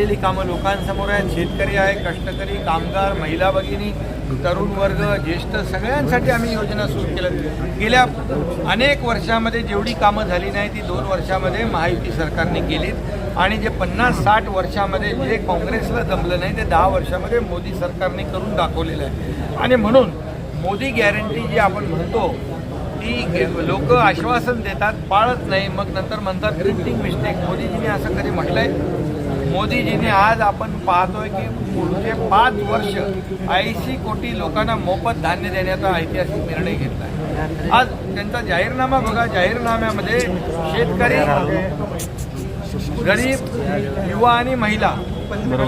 केलेली कामं लोकांसमोर आहेत. शेतकरी आहे कष्टकरी कामगार महिला भगिनी तरुण वर्ग ज्येष्ठ सगळ्यांसाठी आम्ही योजना सुरू केल्या. गेल्या अनेक वर्षामध्ये जेवढी कामं झाली नाही ती दोन वर्षामध्ये महायुती सरकारने केलीत. आणि जे पन्नास साठ वर्षामध्ये जे काँग्रेसला जमलं नाही ते दहा वर्षामध्ये मोदी सरकारने करून दाखवलेलं आहे. आणि म्हणून मोदी गॅरंटी जी आपण म्हणतो ती लोक आश्वासन देतात पाळत नाही. मग नंतर म्हणतात प्रिंटिंग मिस्टेक मोदीजींनी असं कधी म्हटलंय? मोदीजींनी आज आपण पाहतोय की पुढचे पाच वर्ष ऐंशी कोटी लोकांना मोफत धान्य देण्याचा ऐतिहासिक निर्णय घेतला आहे. आज त्यांचा जाहीरनामा बघा जाहीरनाम्यामध्ये शेतकरी गरीब युवा आणि महिला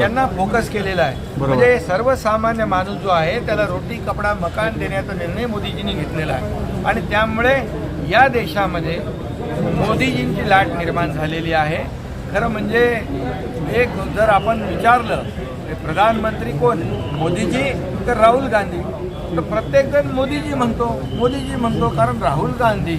यांना फोकस केलेला आहे. म्हणजे सर्वसामान्य माणूस जो आहे त्याला रोटी कपडा मकान देण्याचा निर्णय मोदीजींनी घेतलेला आहे. आणि त्यामुळे या देशामध्ये मोदीजींची लाट निर्माण झालेली आहे. खरं म्हणजे एक जर आपण विचारलं प्रधानमंत्री कोण? मोदीजी? तर राहुल गांधी. तर प्रत्येकजण मोदीजी म्हणतो मोदीजी म्हणतो कारण राहुल गांधी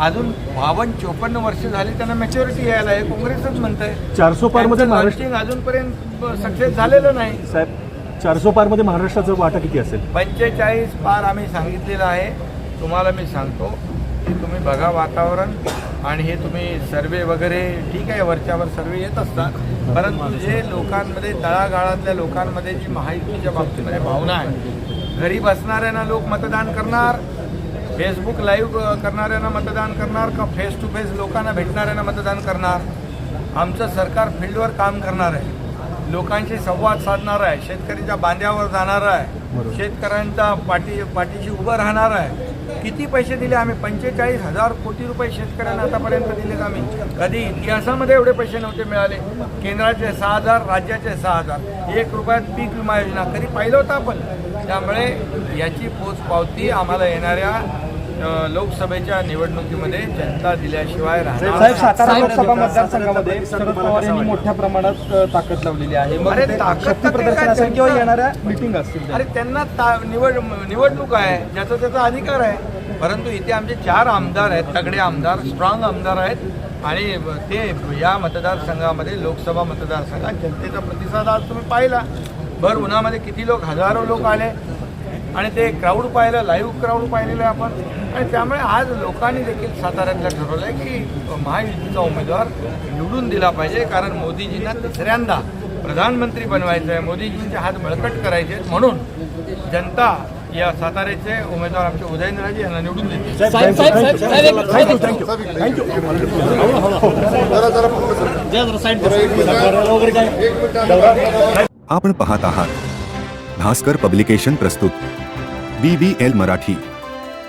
अजून बावन्न चोपन्न वर्ष झाली त्यांना मॅच्युरिटी यायला आहे. काँग्रेसच म्हणतंय. चारसो पारमध्ये महाराष्ट्र अजूनपर्यंत सक्सेस झालेलं नाही. साहेब चारसो पारमध्ये महाराष्ट्राचं वाटा किती असेल? पंचेचाळीस पार आम्ही सांगितलेलं आहे. तुम्हाला मी सांगतो की तुम्ही बघा वातावरण आणि हे तुम्ही सर्वे वगैरे ठीक आहे वरच्यावर सर्वे येत असतात. परंतु जे लोकांमध्ये तळागाळातल्या लोकांमध्ये जी महायुतीच्या बाबतीमध्ये भावना आहे घरी बसणाऱ्यांना लोक मतदान करणार फेसबुक लाईव्ह करणाऱ्यांना मतदान करणार का फेस टू फेस लोकांना भेटणाऱ्यांना मतदान करणार? आमचं सरकार फील्डवर काम करणार आहे. लोकांशी संवाद साधणार आहे. शेतकऱ्याच्या बांध्यावर जाणार आहे. शेतकऱ्यांच्या पाठी पाठीशी उभं राहणार आहे. किती पैसे दिले आम्ही? पंचेचाळीस हजार कोटी रुपये शेतकऱ्यांना आतापर्यंत दिलेत आम्ही. कधी इतिहासामध्ये एवढे पैसे नव्हते मिळाले. केंद्राचे सहा हजार राज्याचे सहा हजार. एक रुपयात पीक विमा योजना. कधी पाहिलं होतं आपण? त्यामुळे याची पोचपावती आम्हाला येणाऱ्या लोकसभेच्या निवडणुकीमध्ये जनता दिल्याशिवाय राहणार साहेब सातारा लोकसभा मतदारसंघामध्ये शरद पवार यांनी मोठ्या प्रमाणात ताकद लावलेली आहे. मग अरे ते ताकद शक्ती तर ते प्रदर्शन काय असेल किंवा येणाऱ्या मिटिंग असतील अरे त्यांना ता निवड निवडणूक आहे ज्याचा त्याचा अधिकार आहे. परंतु इथे आमचे चार आमदार आहेत तगडे आमदार स्ट्रॉंग आमदार आहेत. आणि ते या मतदारसंघामध्ये लोकसभा मतदारसंघात जनतेचा प्रतिसाद आज तुम्ही पाहिला. भर उन्हामध्ये किती लोक हजारो लोक आले. आणि ते क्राऊड पाहिलं लाईव्ह क्राऊड पाहिलेलं आहे आपण. आणि त्यामुळे आज लोकांनी देखील साताऱ्यातलं ठरवलं आहे की महायुतीचा उमेदवार निवडून दिला पाहिजे कारण मोदीजींना तिसऱ्यांदा प्रधानमंत्री बनवायचं आहे मोदीजींचे हात बळकट करायचे आहेत म्हणून जनता या साताऱ्याचे उमेदवार आमचे उदयनराजे यांना निवडून थँक्यू आपण पाहत आहात भास्कर पब्लिकेशन प्रस्तुत बी बी एल मराठी